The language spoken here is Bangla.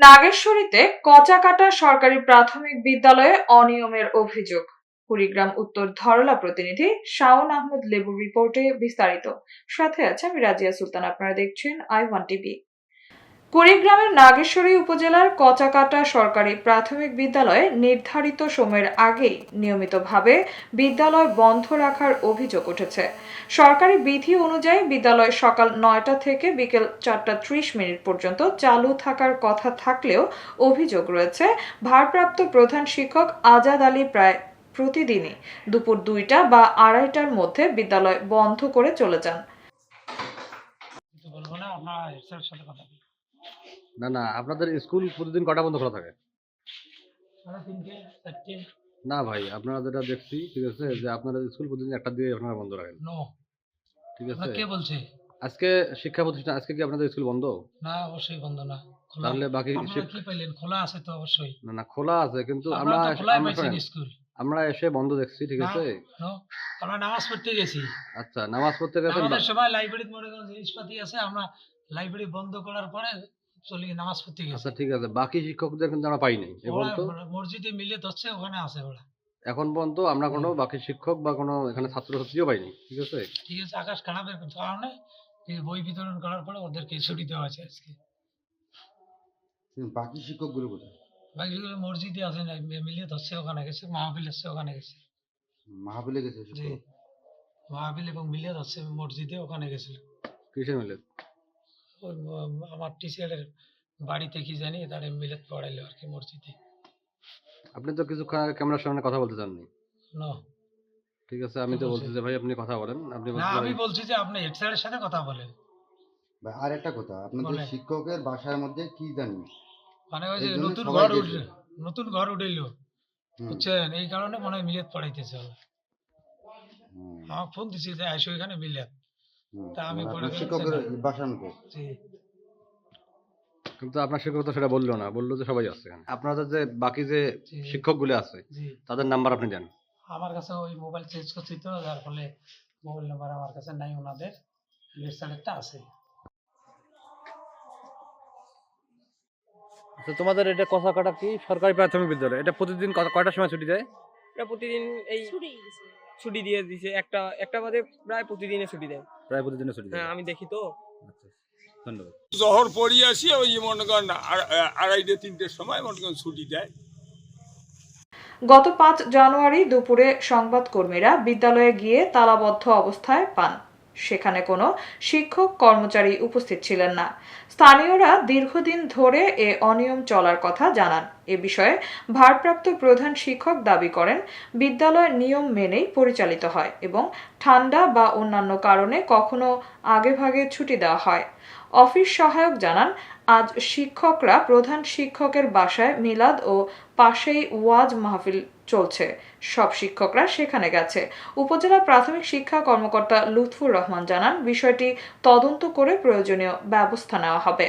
নাগেশ্বরীতে কচাকাটা সরকারি প্রাথমিক বিদ্যালয়ে অনিয়মের অভিযোগ। কুড়িগ্রাম উত্তর ধরলা প্রতিনিধি শাওন আহমদ লেবুর রিপোর্টে বিস্তারিত। সাথে আছে আমি রাজিয়া সুলতান, আপনারা দেখছেন আই ওয়ান টিভি কুড়িগ্রামের নাগেশ্বরী উপজেলার কচাকাটা সরকারি প্রাথমিক বিদ্যালয়ে নির্ধারিত সময়ের আগেই নিয়মিতভাবে বিদ্যালয় বন্ধ রাখার অভিযোগ উঠেছে। সরকারি বিধি অনুযায়ী বিদ্যালয় সকাল নয়টা থেকে বিকেল চারটা ত্রিশ মিনিট পর্যন্ত চালু থাকার কথা থাকলেও অভিযোগ রয়েছে, ভারপ্রাপ্ত প্রধান শিক্ষক আজাদ আলী প্রায় প্রতিদিনই দুপুর দুইটা বা আড়াইটার মধ্যে বিদ্যালয় বন্ধ করে চলে যান। না না আপনাদের স্কুল প্রতিদিন কটা বন্ধ খোলা থাকে? না ভাই আপনারা যেটা দেখছি ঠিক আছে যে আপনারা স্কুল প্রতিদিন একটা দিয়ে আপনারা বন্ধ রাখেন। নো। ঠিক আছে। কে বলছে? আজকে শিক্ষা প্রতিষ্ঠান আজকে কি আপনাদের স্কুল বন্ধ? না অবশ্যই বন্ধ না। তাহলে বাকি কি পাইলেন? খোলা আছে তো অবশ্যই। না না খোলা আছে কিন্তু আমরা আমরা স্কুল। আমরা এসে বন্ধ দেখছি ঠিক আছে? নো। আমরা নামাজ পড়তে গেছি। আচ্ছা নামাজ পড়তে গেছেন আমাদের সবাই লাইব্রেরিতে মনে করেন জিনিসপাতি আছে আমরা লাইব্রেরি বন্ধ করার পরে চলে গিয়ে নামাজ পড়তে গেছি। আচ্ছা ঠিক আছে। বাকি শিক্ষকদের কিন্তু আমরা পাই নাই। এখন তো মসজিদে মিলে ধরছে ওখানে আছে ওরা। এখন পর্যন্ত আমরা কোনো বাকি শিক্ষক বা কোনো এখানে ছাত্রছাত্রীও পাইনি ঠিক আছে? ঠিক আছে আকাশ খারাপের কারণে বই বিতরণ করার পরে ওদেরকে ছুটি দেওয়া আছে আজকে। বাকি শিক্ষকগুলো কোথায়? বাকিগুলো মসজিদে আছে না মিলিয়ে ধরছে ওখানে গেছে মাহফিল এসছে ওখানে গেছে। মাহাবিলে গেছে জি। মাহফিল এবং মিলিয়ে ধরছে মসজিদে ওখানে গেছিল। কিসে মিলে? আমার টিচারের বাড়িতে কি জানি তারে মিলেত পড়াইলো আর কি মসজিদে। আপনি তো কিছুক্ষণ আগে ক্যামেরার সামনে কথা বলতে চাননি। না। ঠিক আছে আমি তো বলছি? যে ভাই আপনি কথা বলেন। আপনি আমি বলছি যে আপনি হেড স্যারের সাথে কথা বলেন। ভাই, আর একটা কথা আপনাদের। শিক্ষকের বাসার মধ্যে কি জানি? মানে ওই যে নতুন ঘর। উঠল নতুন ঘর উঠেলো বুঝছেন? এই কারণে মনে হয় মিলিয়ত পড়াইতেছে আমাকে ফোন দিছি যে আইসো এখানে হুম। তা আমি মানে শিক্ষকের কিন্তু আপনার শিক্ষক তো সেটা বলল না বলল যে সবাই আছে এখানে। আপনাদের যে বাকি যে। শিক্ষকগুলো আছে তাদের নাম্বার আপনি দেন। আমার কাছে ওই মোবাইল চেঞ্জ করছি তো যার ফলে মোবাইল নাম্বার আমার কাছে নাই ওনাদের হেড স্যারেরটা আছে। আচ্ছা তোমাদের এটা কথা কাটা কি? সরকারি প্রাথমিক বিদ্যালয় এটা প্রতিদিন কয়টার সময় ছুটি দেয়? এটা প্রতিদিন এই ছুটি দিয়ে দিছে একটা একটা বাদে প্রায় প্রতিদিনে ছুটি দেয়। ছুটি হ্যাঁ আমি দেখি তো। আচ্ছা ধন্যবাদ। জহর পড়ি আসি ওই মনে করেন আড়াইটে তিনটের সময় মনে করেন ছুটি দেয়। গত পাঁচ জানুয়ারি দুপুরে সংবাদকর্মীরা বিদ্যালয়ে গিয়ে তালাবদ্ধ অবস্থায় পান। সেখানে কোনো শিক্ষক কর্মচারী উপস্থিত ছিলেন না। স্থানীয়রা দীর্ঘদিন ধরে এ অনিয়ম চলার কথা জানান। এ বিষয়ে ভারপ্রাপ্ত প্রধান শিক্ষক দাবি করেন, বিদ্যালয় নিয়ম মেনেই পরিচালিত হয় এবং ঠান্ডা বা অন্যান্য কারণে কখনো আগেভাগে ছুটি দেওয়া হয়। অফিস সহায়ক জানান, আজ শিক্ষকরা প্রধান শিক্ষকের বাসায় মিলাদ ও পাশেই ওয়াজ মাহফিল চলছে। সব শিক্ষকরা সেখানে গেছে। উপজেলা প্রাথমিক শিক্ষা কর্মকর্তা লুৎফুর রহমান জানান, বিষয়টি তদন্ত করে প্রয়োজনীয় ব্যবস্থা নেওয়া হবে।